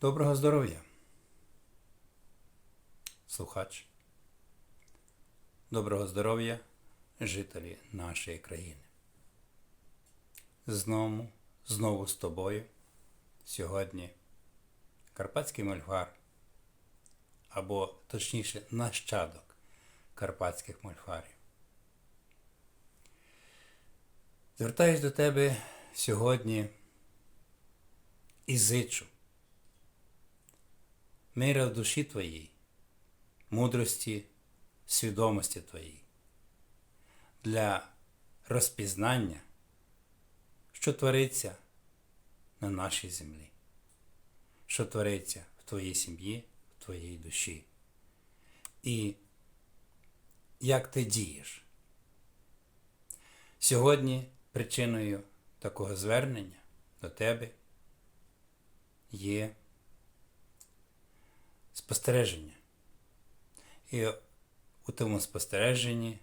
Доброго здоров'я, слухач. Доброго здоров'я, жителі нашої країни. Знову, знову з тобою сьогодні Карпатський мольфар, або точніше нащадок карпатських мольфарів. Звертаюсь до тебе сьогодні і зичу мира в душі твоїй, мудрості, свідомості твоїй, для розпізнання, що твориться на нашій землі, що твориться в твоїй сім'ї, в твоїй душі. І як ти дієш. Сьогодні причиною такого звернення до тебе є спостереження. І у тому спостереженні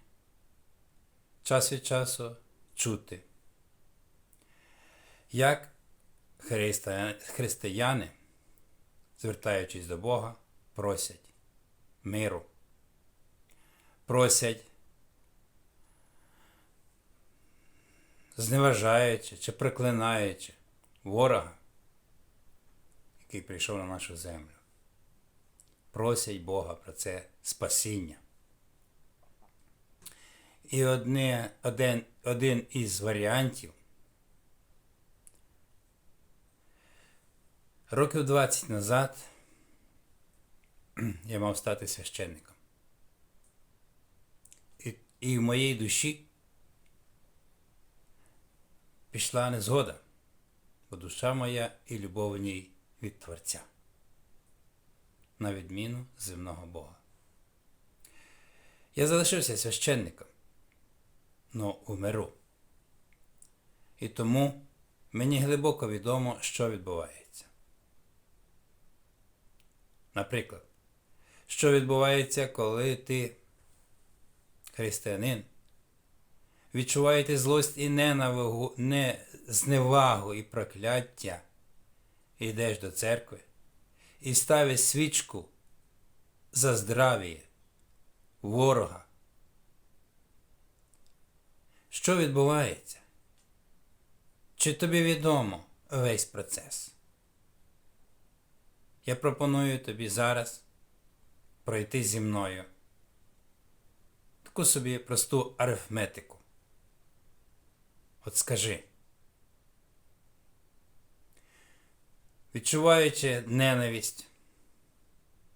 час від часу чути, як християни, звертаючись до Бога, просять миру, просять, зневажаючи чи проклинаючи ворога, який прийшов на нашу землю просять Бога про це спасіння. І одне, один, один із варіантів років 20 назад я мав стати священником. І, і в моїй душі пішла незгода, бо душа моя і любов в ній від Творця на відміну земного Бога. Я залишився священником, но умеру. І тому мені глибоко відомо, що відбувається. Наприклад, що відбувається, коли ти, християнин, відчуваєте злость і ненавигу, не зневагу і прокляття, і йдеш до церкви і ставить свічку за здрав'я ворога. Що відбувається? Чи тобі відомо весь процес? Я пропоную тобі зараз пройти зі мною таку собі просту арифметику. От скажи. Відчуваючи ненависть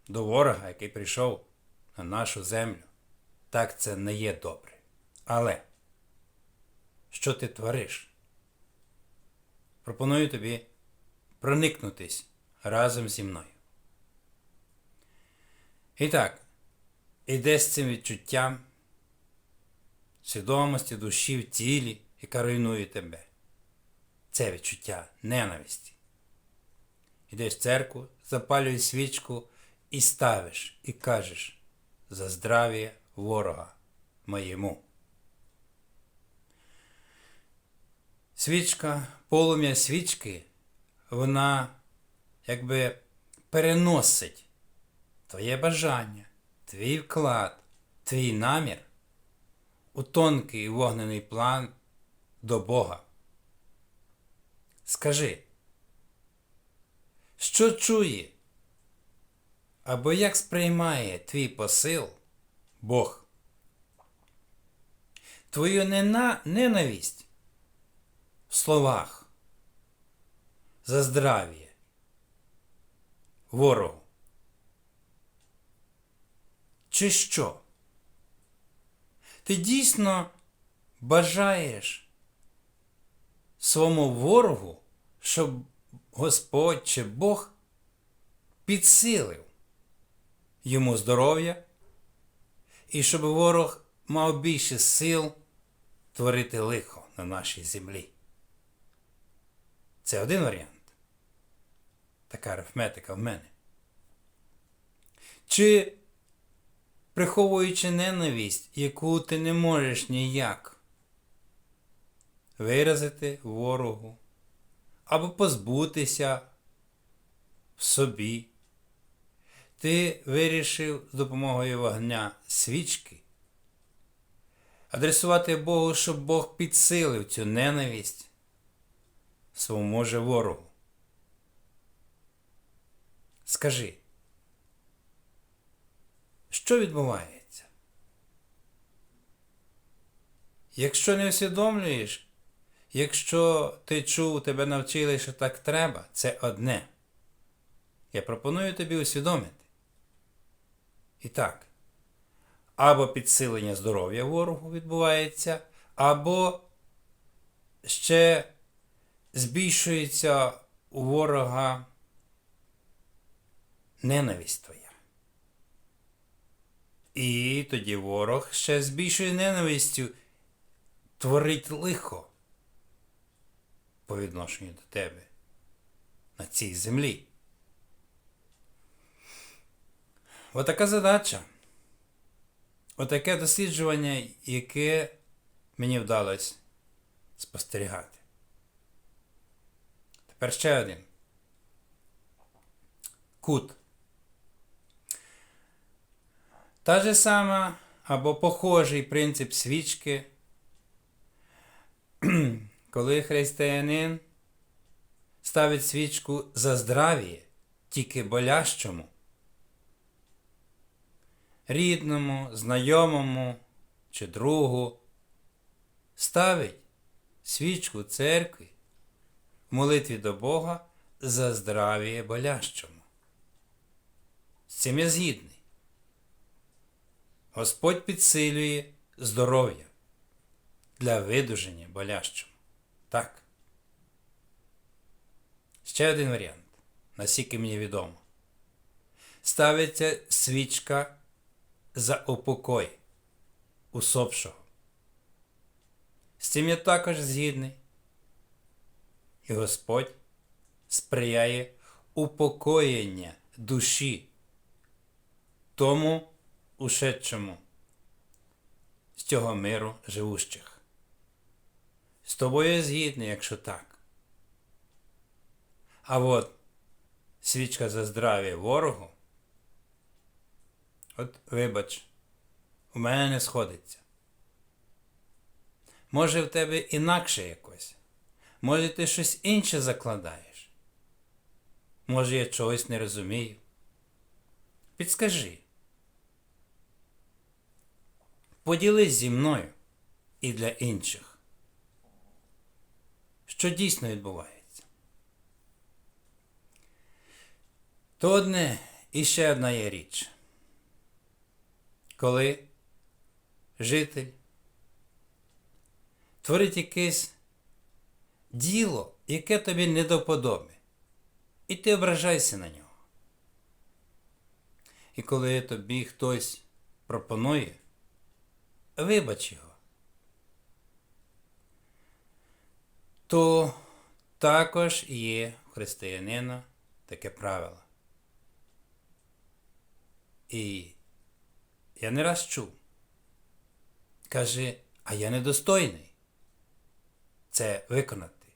до ворога, який прийшов на нашу землю, так це не є добре. Але що ти твориш? Пропоную тобі проникнутись разом зі мною. І так, іде з цим відчуттям свідомості душі в тілі, яка руйнує тебе. Це відчуття ненависті. Ідеш в церкву, запалюєш свічку і ставиш, і кажеш за здрав'я ворога моєму. Свічка, полум'я свічки, вона якби переносить твоє бажання, твій вклад, твій намір у тонкий вогнений план до Бога. Скажи, що чує? Або як сприймає твій посил Бог? Твою нена... ненависть в словах за здрав'я ворогу? Чи що? Ти дійсно бажаєш своєму ворогу, щоб Господь чи Бог підсилив йому здоров'я, і щоб ворог мав більше сил творити лихо на нашій землі. Це один варіант. Така арифметика в мене. Чи приховуючи ненависть, яку ти не можеш ніяк виразити ворогу або позбутися в собі. Ти вирішив з допомогою вогня свічки адресувати Богу, щоб Бог підсилив цю ненависть своєму же ворогу. Скажи, що відбувається? Якщо не усвідомлюєш, якщо ти чув, тебе навчили, що так треба, це одне. Я пропоную тобі усвідомити. І так, або підсилення здоров'я ворогу відбувається, або ще збільшується у ворога ненависть твоя. І тоді ворог ще збільшує ненавистю, творить лихо по відношенню до тебе на цій землі. Отака задача. Отаке досліджування, яке мені вдалося спостерігати. Тепер ще один. Кут. Та же сама або похожий принцип свічки, коли християнин ставить свічку за здрав'я, тільки болящому, рідному, знайомому чи другу, ставить свічку церкві в молитві до Бога за здрав'я болящому. З цим я згідний. Господь підсилює здоров'я для видуження болящому. Так. Ще один варіант, наскільки мені відомо. Ставиться свічка за упокой усопшого. З цим я також згідний. І Господь сприяє упокоєння душі тому ушедшому з цього миру живущих. З тобою я згідний, якщо так. А от свічка за здрав'я ворогу, от вибач, у мене не сходиться. Може, в тебе інакше якось. Може, ти щось інше закладаєш. Може, я чогось не розумію. Підскажи. Поділись зі мною і для інших. Що дійсно відбувається? То одне і ще одна є річ. Коли житель творить якесь діло, яке тобі не до подоби, і ти ображайся на нього. І коли тобі хтось пропонує, вибач його, то також є в християнина таке правило. І я не раз чув. Каже, а я недостойний це виконати.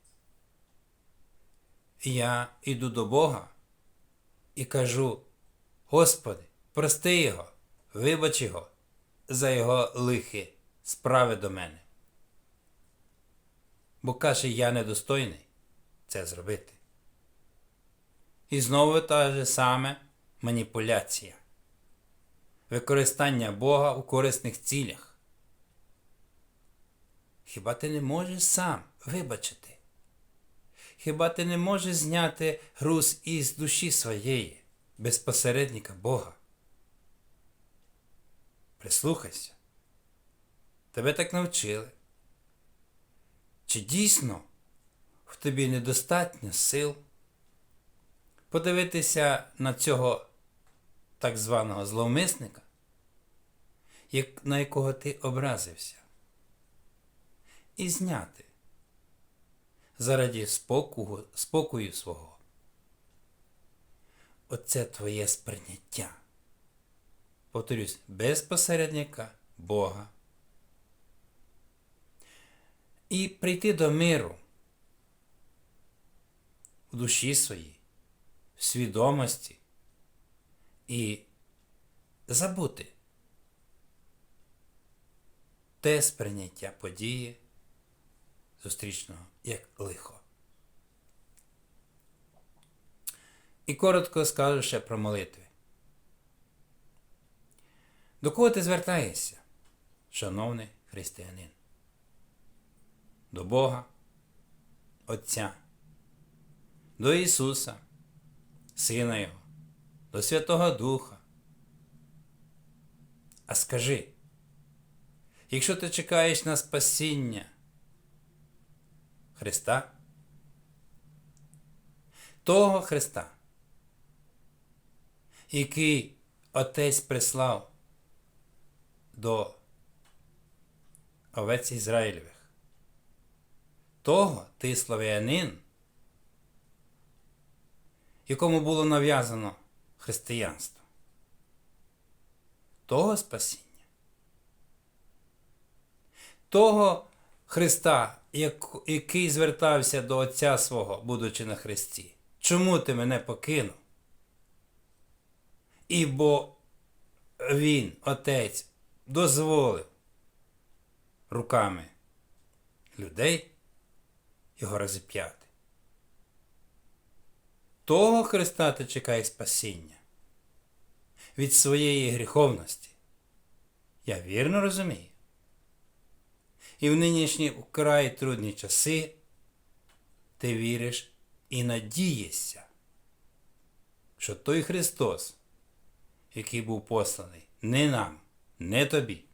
І я йду до Бога і кажу, Господи, прости його, вибач його за його лихі справи до мене. Бо каже, я недостойний це зробити. І знову та же саме маніпуляція, використання Бога у корисних цілях. Хіба ти не можеш сам вибачити? Хіба ти не можеш зняти груз із душі своєї, безпосередника Бога? Прислухайся. Тебе так навчили. Чи дійсно в тобі недостатньо сил подивитися на цього так званого зловмисника, на якого ти образився, і зняти заради спокою, спокою свого. Оце твоє сприйняття. Повторюсь, без посередника Бога. І прийти до миру в душі своїй, в свідомості і забути те сприйняття події зустрічного як лихо. І коротко скажу ще про молитви. До кого ти звертаєшся, шановний християнин? До Бога, Отця, до Ісуса, Сина Його, до Святого Духа. А скажи, якщо ти чекаєш на спасіння Христа, того Христа, який Отець прислав до овець Ізраїльових, того ти славянин, якому було нав'язано християнство, того спасіння, того Христа, який звертався до Отця свого, будучи на Христі. Чому ти мене покинув? Ібо Він, Отець, дозволив руками людей його розіп'яти. Того Христа ти чекає спасіння від своєї гріховності. Я вірно розумію. І в нинішні вкрай трудні часи ти віриш і надієшся, що той Христос, який був посланий не нам, не тобі,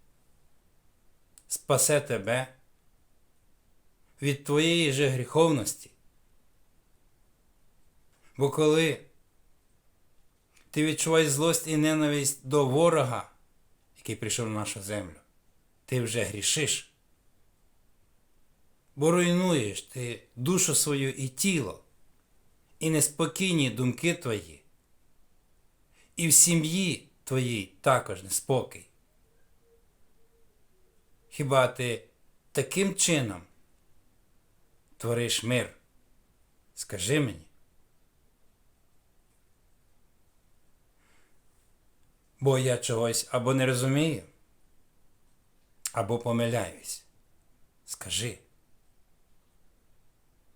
спасе тебе від твоєї же гріховності. Бо коли ти відчуваєш злость і ненависть до ворога, який прийшов на нашу землю, ти вже грішиш. Бо руйнуєш ти душу свою і тіло, і неспокійні думки твої, і в сім'ї твоїй також неспокій. Хіба ти таким чином твориш мир? Скажи мені. Бо я чогось або не розумію, або помиляюсь. Скажи.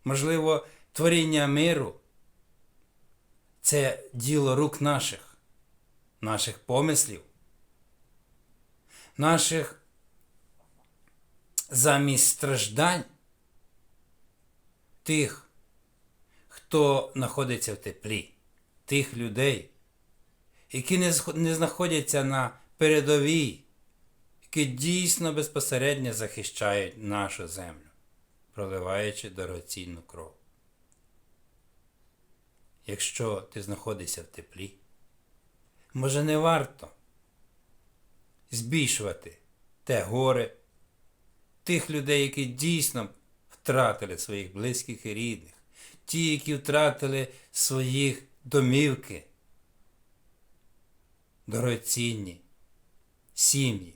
Можливо, творіння миру це діло рук наших, наших помислів, наших замість страждань тих, хто знаходиться в теплі, тих людей, які не знаходяться на передовій, які дійсно безпосередньо захищають нашу землю, проливаючи дорогоцінну кров. Якщо ти знаходишся в теплі, може не варто збільшувати те горе тих людей, які дійсно втратили своїх близьких і рідних, ті, які втратили своїх домівки, дорогоцінні сім'ї.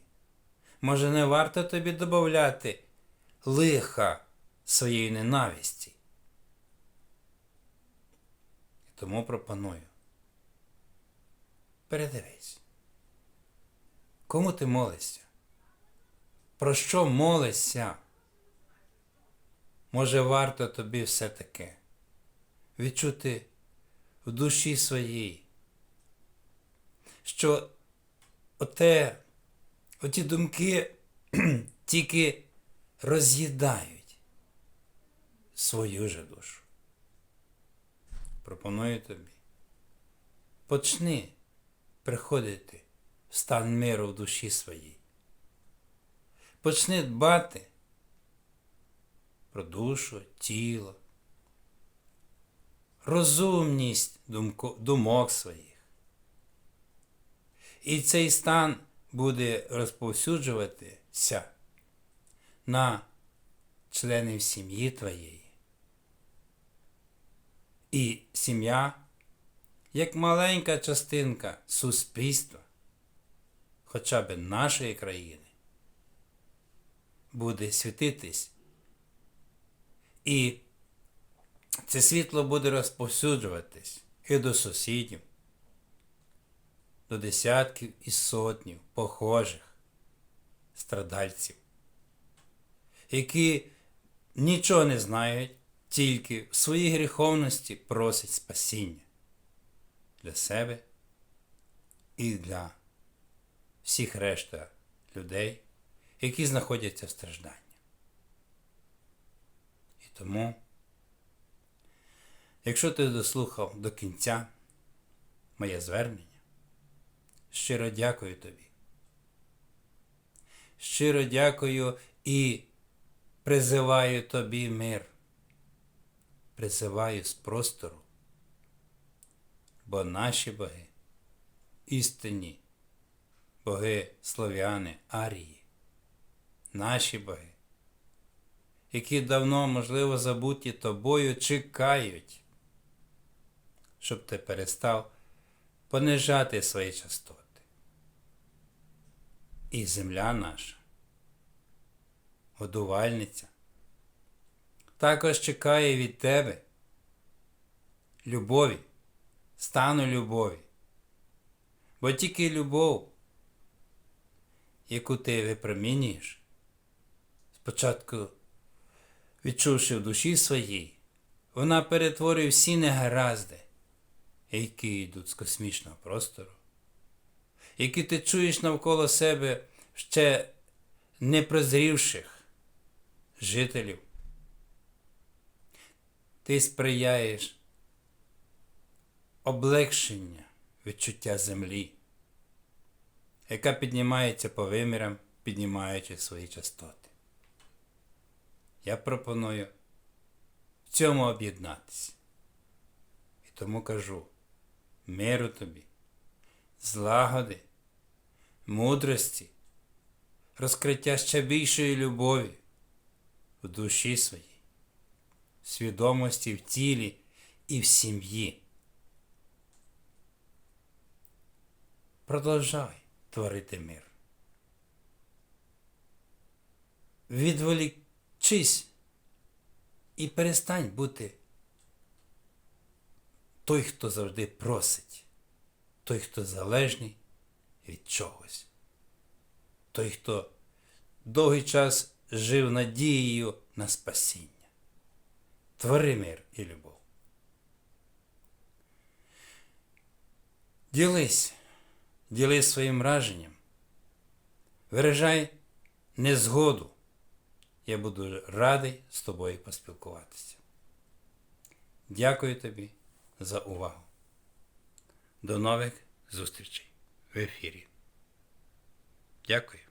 Може, не варто тобі додати лиха своєї ненависті. Тому пропоную. Передивись. Кому ти молишся? Про що молишся? Може, варто тобі все-таки відчути в душі своїй, що оте, оті думки тільки роз'їдають свою же душу. Пропоную тобі. Почни приходити в стан миру в душі своїй. Почни дбати про душу, тіло, розумність думко- думок своїх. І цей стан буде розповсюджуватися на членів сім'ї твоєї. І сім'я, як маленька частинка суспільства, хоча б нашої країни, буде світитись. І це світло буде розповсюджуватись і до сусідів, до десятків і сотнів похожих страдальців, які нічого не знають, тільки в своїй гріховності просять спасіння для себе і для всіх решта людей, які знаходяться в стражданні. Тому, якщо ти дослухав до кінця моє звернення, щиро дякую тобі. Щиро дякую і призиваю тобі мир. Призиваю з простору, бо наші боги істинні, боги слов'яни, арії, наші боги, які давно, можливо, забуті тобою, чекають, щоб ти перестав понижати свої частоти. І земля наша, годувальниця, також чекає від тебе любові, стану любові. Бо тільки любов, яку ти випромінюєш, спочатку відчувши в душі своїй, вона перетворює всі негаразди, які йдуть з космічного простору, які ти чуєш навколо себе ще непрозрівших жителів. Ти сприяєш облегшення відчуття землі, яка піднімається по вимірам, піднімаючи свої частоти. Я пропоную в цьому об'єднатися. І тому кажу миру тобі, злагоди, мудрості, розкриття ще більшої любові в душі своїй, свідомості в тілі і в сім'ї. Продовжай творити мир. Відволікчись і перестань бути той, хто завжди просить, той, хто залежний від чогось, той, хто довгий час жив надією на спасіння. Твори мир і любов. Ділись ділись своїм враженням, виражай незгоду. Я буду радий з тобою поспілкуватися. Дякую тобі за увагу. До нових зустрічей в ефірі. Дякую.